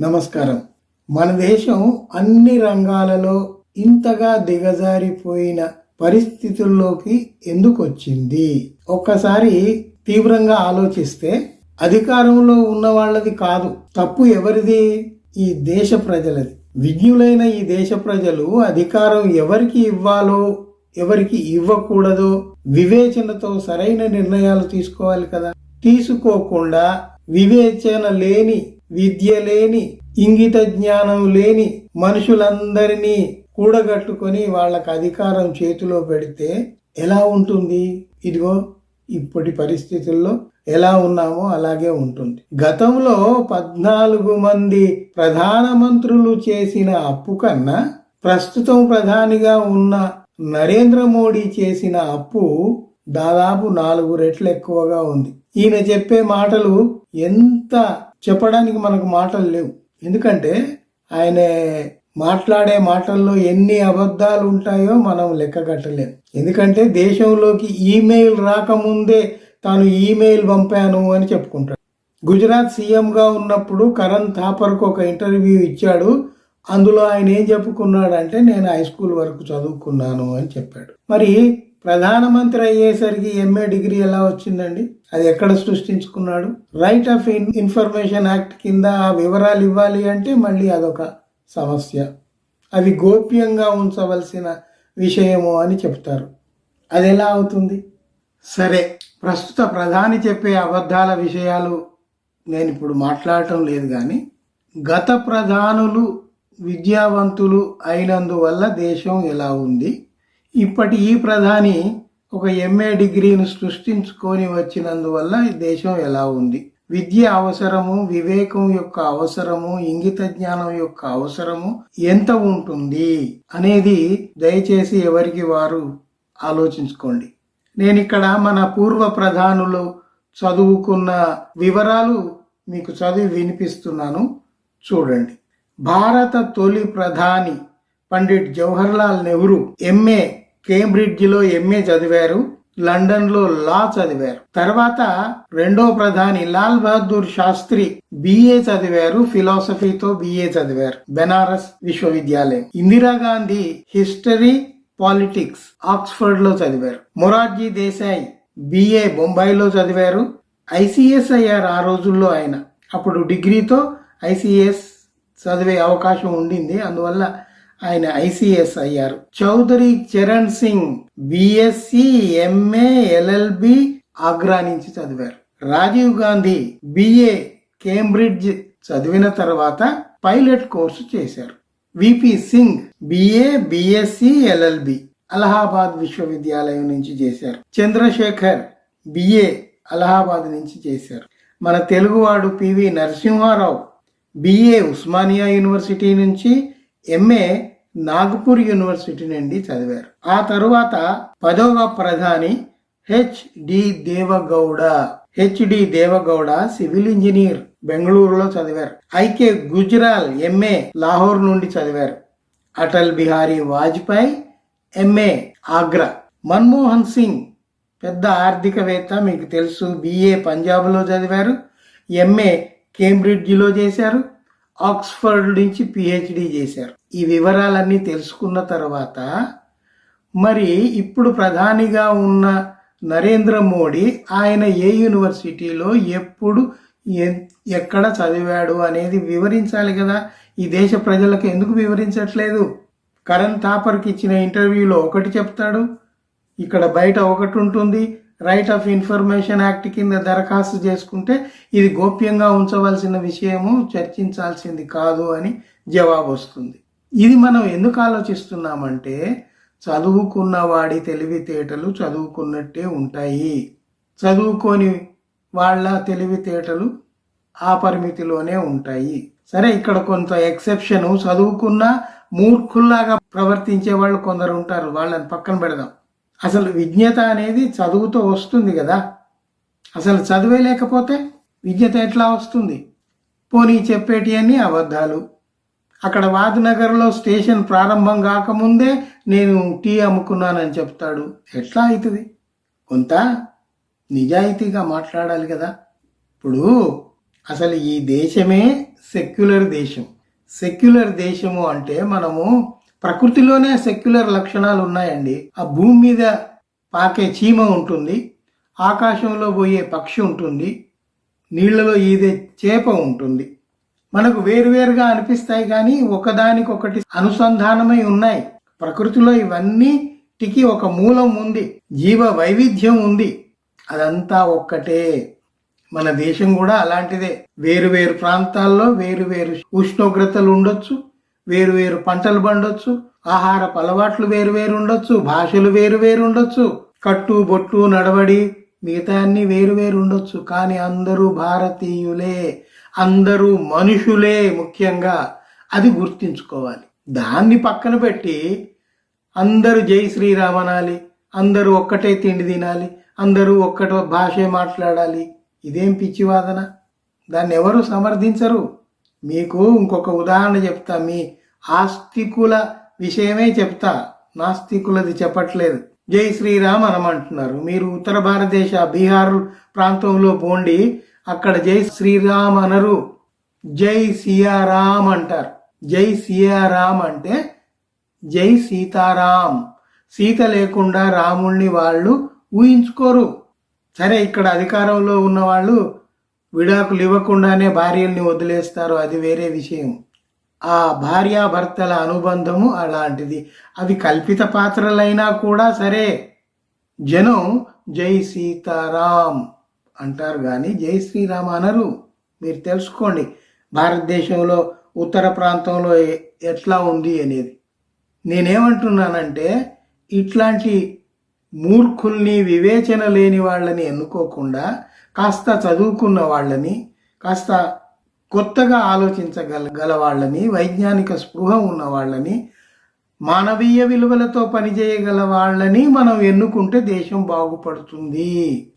నమస్కారం. మన దేశం అన్ని రంగాలలో ఇంతగా దిగజారిపోయిన పరిస్థితుల్లోకి ఎందుకు వచ్చింది ఒక్కసారి తీవ్రంగా ఆలోచిస్తే అధికారంలో ఉన్న వాళ్ళది కాదు తప్పు ఎవరిది? ఈ దేశ ప్రజలది. విజ్ఞులైన ఈ దేశ ప్రజలు అధికారం ఎవరికి ఇవ్వాలో ఎవరికి ఇవ్వకూడదో వివేచనతో సరైన నిర్ణయాలు తీసుకోవాలి కదా. తీసుకోకుండా వివేచన లేని విద్య లేని ఇంగిత జ్ఞానం లేని మనుషులందరినీ కూడగట్టుకొని వాళ్ళకు అధికారం చేతిలో పెడితే ఎలా ఉంటుంది? ఇదిగో ఇప్పటి పరిస్థితుల్లో ఎలా ఉన్నామో అలాగే ఉంటుంది. గతంలో పద్నాలుగు మంది ప్రధానమంత్రులు చేసిన అప్పు కన్నా ప్రస్తుతం ప్రధానిగా ఉన్న నరేంద్ర మోడీ చేసిన అప్పు దాదాపు నాలుగు రెట్లు ఎక్కువగా ఉంది. ఈయన చెప్పే మాటలు ఎంత చెప్పడానికి మనకు మాటలు లేవు. ఎందుకంటే ఆయన మాట్లాడే మాటల్లో ఎన్ని అబద్ధాలు ఉంటాయో మనం లెక్క కట్టలేం. ఎందుకంటే దేశంలోకి ఈమెయిల్ రాకముందే తాను ఈమెయిల్ పంపాను అని చెప్పుకుంటాడు. గుజరాత్ సీఎంగా ఉన్నప్పుడు కరణ్ థాపర్కు ఒక ఇంటర్వ్యూ ఇచ్చాడు. అందులో ఆయన ఏం చెప్పుకున్నాడంటే నేను హై స్కూల్ వరకు చదువుకున్నాను అని చెప్పాడు. మరి ప్రధానమంత్రి అయ్యేసరికి ఎంఏ డిగ్రీ ఎలా వచ్చిందండి? అది ఎక్కడ సృష్టించుకున్నాడు? రైట్ ఆఫ్ ఇన్ఫర్మేషన్ యాక్ట్ కింద ఆ వివరాలు ఇవ్వాలి అంటే మళ్ళీ అదొక సమస్య. అవి గోప్యంగా ఉంచవలసిన విషయము అని చెప్తారు. అది ఎలా అవుతుంది? సరే ప్రస్తుత ప్రధాని చెప్పే అబద్ధాల విషయాలు నేను ఇప్పుడు మాట్లాడటం లేదు కానీ గత ప్రధానులు విద్యావంతులు అయినందువల్ల దేశం ఎలా ఉంది? ఇప్పటి ఈ ప్రధాని ఒక ఎంఏ డిగ్రీని సృష్టించుకొని వచ్చినందువల్ల ఈ దేశం ఎలా ఉంది? విద్య అవసరము వివేకం యొక్క అవసరము ఇంగిత జ్ఞానం యొక్క అవసరము ఎంత ఉంటుంది అనేది దయచేసి ఎవరికి వారు ఆలోచించుకోండి. నేను ఇక్కడ మన పూర్వ ప్రధానులు చదువుకున్న వివరాలు మీకు చదివి వినిపిస్తున్నాను. చూడండి. భారత తొలి ప్రధాని పండిట్ జవహర్లాల్ నెహ్రూ ఎంఏ కేంబ్రిడ్జిలో ఎంఏ చదివారు లండన్లో లా చదివారు. తర్వాత రెండో ప్రధాని లాల్ బహదూర్ శాస్త్రి బిఏ చదివారు ఫిలాసఫీతో బిఏ చదివారు బెనారస్ విశ్వవిద్యాలయం. ఇందిరాగాంధీ హిస్టరీ పాలిటిక్స్ ఆక్స్ఫర్డ్లో చదివారు. మొరార్జీ దేశాయ్ బిఏ బొంబాయిలో చదివారు. ఐసిఎస్ అయ్యారు ఆ రోజుల్లో ఆయన. అప్పుడు డిగ్రీతో ఐసిఎస్ చదివే అవకాశం ఉండింది. అందువల్ల ఆయన ఐసిఎస్ అయ్యారు. Chaudhary Charan Singh BSc MA LLB Agra నుంచి చదివారు. రాజీవ్ గాంధీ బిఏ కేంబ్రిడ్జ్ చదివిన తర్వాత పైలట్ కోర్సు చేశారు. VP Singh BA BSc LLB Allahabad విశ్వవిద్యాలయం నుంచి చేశారు. చంద్రశేఖర్ బిఏ అలహాబాద్ నుంచి చేశారు. మన తెలుగువాడు PV Narasimha Rao BA Osmania university నుంచి ఎంఏ నాగపూర్ యూనివర్సిటీ నుండి చదివారు. ఆ తరువాత పదవ ప్రధాని H D Deve Gowda HD Deve Gowda civil engineer బెంగళూరులో చదివారు. ఐకే గుజరాల్ ఎంఏ లాహోర్ నుండి చదివారు. అటల్ బిహారీ వాజ్పేయి ఎంఏ ఆగ్రా. మన్మోహన్ సింగ్ పెద్ద ఆర్థికవేత్త మీకు తెలుసు బిఏ పంజాబ్లో చదివారు. ఎంఏ కేంబ్రిడ్జ్లో చేశారు. ఆక్స్ఫర్డ్ నుంచి పిహెచ్డి చేశారు. ఈ వివరాలన్నీ తెలుసుకున్న తర్వాత మరి ఇప్పుడు ప్రధానిగా ఉన్న నరేంద్ర మోడీ ఆయన ఏ యూనివర్సిటీలో ఎప్పుడు ఎక్కడ చదివాడు అనేది వివరించాలి కదా. ఈ దేశ ప్రజలకు ఎందుకు వివరించట్లేదు? కరణ్ థాపర్కి ఇచ్చిన ఇంటర్వ్యూలో ఒకటి చెప్తాడు. ఇక్కడ బయట ఒకటి ఉంటుంది. రైట్ ఆఫ్ ఇన్ఫర్మేషన్ యాక్ట్ కింద దరఖాస్తు చేసుకుంటే ఇది గోప్యంగా ఉంచవలసిన విషయము చర్చించాల్సింది కాదు అని జవాబు వస్తుంది. ఇది మనం ఎందుకు ఆలోచిస్తున్నామంటే చదువుకున్న వాడి తెలివితేటలు చదువుకున్నట్టే ఉంటాయి. చదువుకొని వాళ్ళ తెలివితేటలు ఆ పరిమితిలోనే ఉంటాయి. సరే ఇక్కడ కొంత ఎక్సెప్షన్ చదువుకున్న మూర్ఖుల్లాగా ప్రవర్తించే వాళ్ళు కొందరు ఉంటారు. వాళ్ళని పక్కన పెడదాం. అసలు విజ్ఞత అనేది చదువుతో వస్తుంది కదా. అసలు చదివే లేకపోతే విజ్ఞత ఎట్లా వస్తుంది? పోనీ చెప్పేటి అన్ని అబద్ధాలు. అక్కడ వాద్నగర్లో స్టేషన్ ప్రారంభం కాకముందే నేను టీ అమ్ముకున్నానని చెప్తాడు. ఎట్లా అవుతుంది? కొంత నిజాయితీగా మాట్లాడాలి కదా. ఇప్పుడు అసలు ఈ దేశమే సెక్యులర్ దేశం. సెక్యులర్ దేశము అంటే మనము ప్రకృతిలోనే సెక్యులర్ లక్షణాలు ఉన్నాయండి. ఆ భూమి మీద పాకే చీమ ఉంటుంది. ఆకాశంలో పోయే పక్షి ఉంటుంది. నీళ్ళలో ఈదే చేప ఉంటుంది. మనకు వేరువేరుగా అనిపిస్తాయి కానీ ఒకదానికొకటి అనుసంధానమై ఉన్నాయి. ప్రకృతిలో ఇవన్నీటికి ఒక మూలం ఉంది. జీవ వైవిధ్యం ఉంది. అదంతా ఒక్కటే. మన దేశం కూడా అలాంటిదే. వేరు వేరు ప్రాంతాల్లో వేరు వేరు ఉష్ణోగ్రతలు ఉండొచ్చు. వేరు వేరు పంటలు పండొచ్చు ఆహారపు అలవాట్లు వేరు వేరు ఉండొచ్చు భాషలు వేరు వేరు ఉండొచ్చు. కట్టు బొట్టు నడవడి మిగతా అన్ని వేరు వేరు ఉండొచ్చు. కానీ అందరూ భారతీయులే అందరూ మనుషులే ముఖ్యంగా. అది గుర్తించుకోవాలి. దాన్ని పక్కన పెట్టి అందరూ జై శ్రీరామ్ అనాలి అందరూ ఒక్కటే తిండి తినాలి అందరూ ఒక్కటే భాషే మాట్లాడాలి. ఇదేం పిచ్చివాదన దాన్ని ఎవరు సమర్థించరు? మీకు ఇంకొక ఉదాహరణ చెప్తా. మీ ఆస్తికుల విషయమే చెప్తా. నాస్తికులది చెప్పట్లేదు. జై శ్రీరామ్ అనమంటున్నారు. మీరు ఉత్తర భారతదేశ బీహార్ ప్రాంతంలో పోండి. అక్కడ జై శ్రీరామ్ అనరు. జై సియారాం అంటారు. జై సియారాం అంటే జై సీతారాం సీత లేకుండా రాముణ్ణి వాళ్ళు ఊహించుకోరు. సరే ఇక్కడ అధికారంలో ఉన్న వాళ్ళు విడాకులు ఇవ్వకుండానే భార్యల్ని వదిలేస్తారు అది వేరే విషయం. ఆ భార్యాభర్తల అనుబంధము అలాంటిది. అవి కల్పిత పాత్రలైనా కూడా సరే. జనం జై సీతారాం అంటారు కానీ జై శ్రీరామ్ అనరు. మీరు తెలుసుకోండి భారతదేశంలో ఉత్తర ప్రాంతంలో ఎట్లా ఉంది అనేది. నేనేమంటున్నానంటే ఇట్లాంటి మూర్ఖుల్ని వివేచన లేని వాళ్ళని ఎన్నుకోకుండా కాస్త చదువుకున్న వాళ్ళని కాస్త కొత్తగా ఆలోచించగల గల వాళ్ళని వైజ్ఞానిక స్పృహ ఉన్న వాళ్ళని మానవీయ విలువలతో పనిచేయగల వాళ్ళని మనం ఎన్నుకుంటే దేశం బాగుపడుతుంది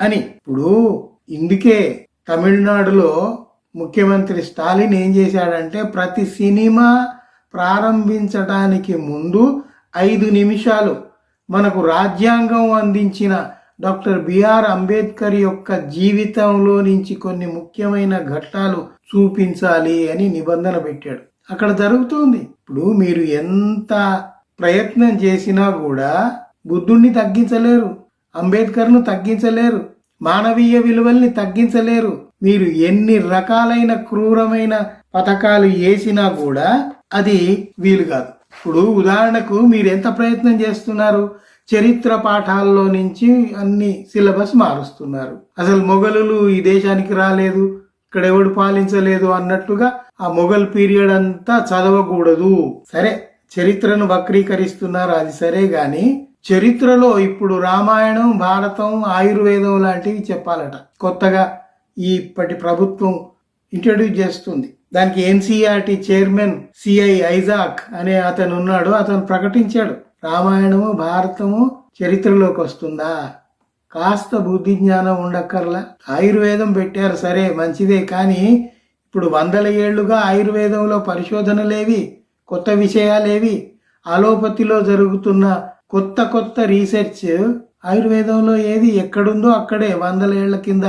అని. ఇప్పుడు ఇందుకే తమిళనాడులో ముఖ్యమంత్రి స్టాలిన్ ఏం చేశాడంటే ప్రతి సినిమా ప్రారంభించడానికి ముందు ఐదు నిమిషాలు మనకు రాజ్యాంగం అందించిన డాక్టర్ బిఆర్ అంబేద్కర్ యొక్క జీవితంలో నుంచి కొన్ని ముఖ్యమైన ఘట్టాలు చూపించాలి అని నిబంధన పెట్టాడు. అక్కడ జరుగుతుంది. ఇప్పుడు మీరు ఎంత ప్రయత్నం చేసినా కూడా బుద్ధుణ్ణి తగ్గించలేరు అంబేద్కర్ను తగ్గించలేరు మానవీయ విలువల్ని తగ్గించలేరు. మీరు ఎన్ని రకాలైన క్రూరమైన పథకాలు వేసినా కూడా అది వీలు కాదు. ఇప్పుడు ఉదాహరణకు మీరు ఎంత ప్రయత్నం చేస్తున్నారు? చరిత్ర పాఠాల్లో నుంచి అన్ని సిలబస్ మారుస్తున్నారు. అసలు మొఘలులు ఈ దేశానికి రాలేదు ఇక్కడ ఎవడు పాలించలేదు అన్నట్టుగా ఆ మొఘల్ పీరియడ్ అంతా చదవకూడదు. సరే చరిత్రను వక్రీకరిస్తున్నారు అది సరే గాని చరిత్రలో ఇప్పుడు రామాయణం భారతం ఆయుర్వేదం లాంటివి చెప్పాలట. కొత్తగా ఈ ఇప్పటి ప్రభుత్వం ఇంట్రడ్యూస్ చేస్తుంది. దానికి ఎన్సీఆర్టీ చైర్మన్ సిఐ ఐజాక్ అనే అతను ఉన్నాడు అతను ప్రకటించాడు. రామాయణము భారతము చరిత్రలోకి వస్తుందా? కాస్త బుద్ధి జ్ఞానం ఉండక్కర్లా. ఆయుర్వేదం పెట్టారు సరే మంచిదే కానీ ఇప్పుడు వందల ఏళ్ళుగా ఆయుర్వేదంలో పరిశోధనలేవి కొత్త విషయాలేవి అలోపతిలో జరుగుతున్న కొత్త కొత్త రీసెర్చ్ ఆయుర్వేదంలో ఏది ఎక్కడుందో అక్కడే వందల ఏళ్ళ కింద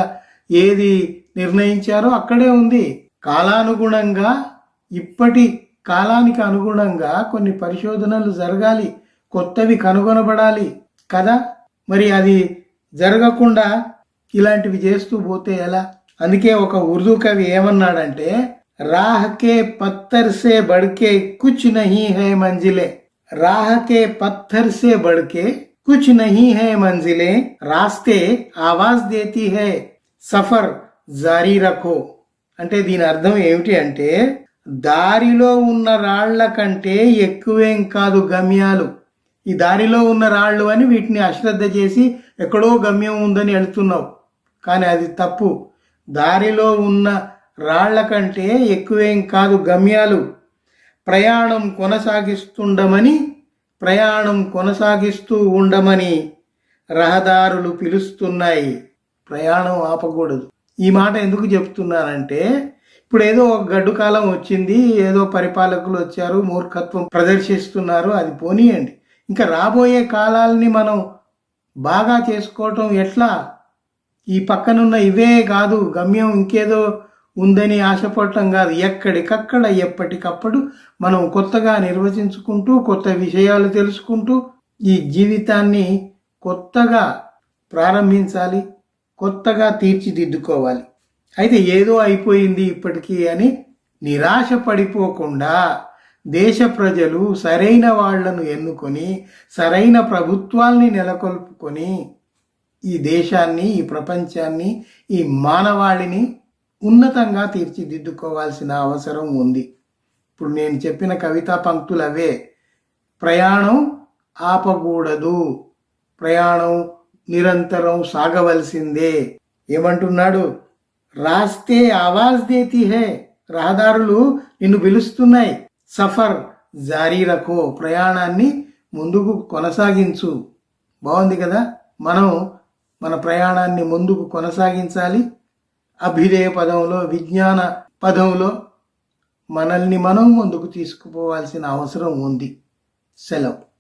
ఏది నిర్ణయించారో అక్కడే ఉంది. కాలానుగుణంగా ఇప్పటి కాలానికి అనుగుణంగా కొన్ని పరిశోధనలు జరగాలి. కొత్తవి కనుగొనబడాలి కదా? మరి అది జరగకుండా ఇలాంటివి చేస్తూ పోతే ఎలా? అందుకే ఒక ఉర్దూ కవి ఏమన్నాడంటే రాహ్ కే పత్తర్ బడ్కే కుచ్ నహీ హై మంజిలే. రాహ్ కే పత్థర్ సే బడ్కే కుచ్ నహీ హే మంజిలే. రాస్తే ఆవాజ్ దేతి హే సఫర్ జారీ రఖో. అంటే దీని అర్థం ఏమిటి అంటే దారిలో ఉన్న రాళ్ళ కంటే ఎక్కువేం కాదు గమ్యాలు. ఈ దారిలో ఉన్న రాళ్ళు అని వీటిని అశ్రద్ధ చేసి ఎక్కడో గమ్యం ఉందని వెళుతున్నావు కానీ అది తప్పు. దారిలో ఉన్న రాళ్ళ కంటే ఎక్కువేం కాదు గమ్యాలు. ప్రయాణం కొనసాగిస్తుండమని ప్రయాణం కొనసాగిస్తూ ఉండమని రహదారులు పిలుస్తున్నాయి. ప్రయాణం ఆపకూడదు. ఈ మాట ఎందుకు చెప్తున్నానంటే ఇప్పుడు ఏదో ఒక గడ్డు కాలం వచ్చింది ఏదో పరిపాలకులు వచ్చారు మూర్ఖత్వం ప్రదర్శిస్తున్నారు అది పోనీయండి. ఇంకా రాబోయే కాలాల్ని మనం బాగా చేసుకోవటం ఎట్లా? ఈ పక్కనున్న ఇవే కాదు గమ్యం ఇంకేదో ఉందని ఆశపడటం కాదు. ఎక్కడికక్కడ ఎప్పటికప్పుడు మనం కొత్తగా నిర్వచించుకుంటూ కొత్త విషయాలు తెలుసుకుంటూ ఈ జీవితాన్ని కొత్తగా ప్రారంభించాలి కొత్తగా తీర్చిదిద్దుకోవాలి. అయితే ఏదో అయిపోయింది ఇప్పటికీ అని నిరాశ పడిపోకుండా దేశ ప్రజలు సరైన వాళ్ళను ఎన్నుకొని సరైన ప్రభుత్వాల్ని నెలకొల్పుకొని ఈ దేశాన్ని ఈ ప్రపంచాన్ని ఈ మానవాళిని ఉన్నతంగా తీర్చిదిద్దుకోవాల్సిన అవసరం ఉంది. ఇప్పుడు నేను చెప్పిన కవితా పంక్తులు అవే ప్రయాణం ఆపకూడదు. ప్రయాణం నిరంతరం సాగవలసిందే. ఏమంటున్నాడు? రాస్తే ఆవాజ్ దేతి హే. రహదారులు నిన్ను పిలుస్తున్నాయి. సఫర్ జారీ రఖో ప్రయాణాన్ని ముందుకు కొనసాగించు. బాగుంది కదా? మనం మన ప్రయాణాన్ని ముందుకు కొనసాగించాలి. అభిధేయ పదంలో విజ్ఞాన పదంలో మనల్ని మనం ముందుకు తీసుకుపోవాల్సిన అవసరం ఉంది. సెలవు.